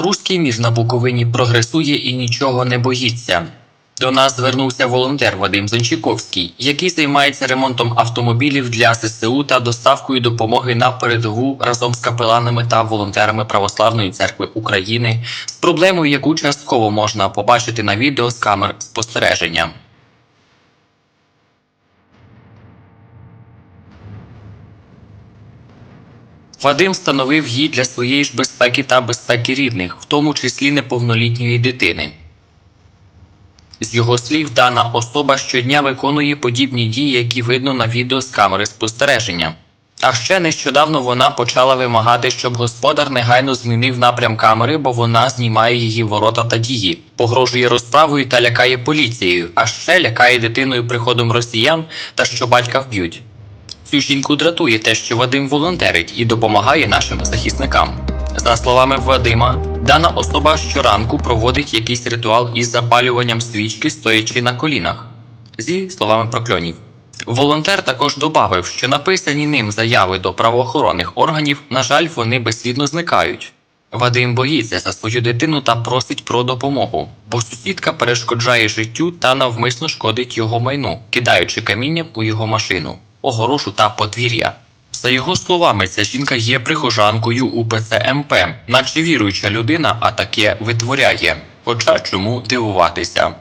Руський мір на Буковині прогресує і нічого не боїться. До нас звернувся волонтер Вадим Зончиковський, який займається ремонтом автомобілів для ССУ та доставкою допомоги на передову разом з капеланами та волонтерами Православної церкви України з проблемою, яку частково можна побачити на відео з камер спостереження. Вадим встановив її для своєї ж безпеки та безпеки рідних, в тому числі неповнолітньої дитини. З його слів, дана особа щодня виконує подібні дії, які видно на відео з камери спостереження. А ще нещодавно вона почала вимагати, щоб господар негайно змінив напрям камери, бо вона знімає її ворота та дії, погрожує розправою та лякає поліцією, а ще лякає дитиною приходом росіян та що батька вб'ють. Цю жінку дратує те, що Вадим волонтерить і допомагає нашим захисникам. За словами Вадима, дана особа щоранку проводить якийсь ритуал із запалюванням свічки, стоячи на колінах. Зі словами прокльонів. Волонтер також додав, що написані ним заяви до правоохоронних органів, на жаль, вони безслідно зникають. Вадим боїться за свою дитину та просить про допомогу, бо сусідка перешкоджає життю та навмисно шкодить його майну, кидаючи камінням у його машину, огорошу та подвір'я. За його словами, ця жінка є прихожанкою УПЦ МП, наче віруюча людина, а таке витворяє. Хоча чому дивуватися?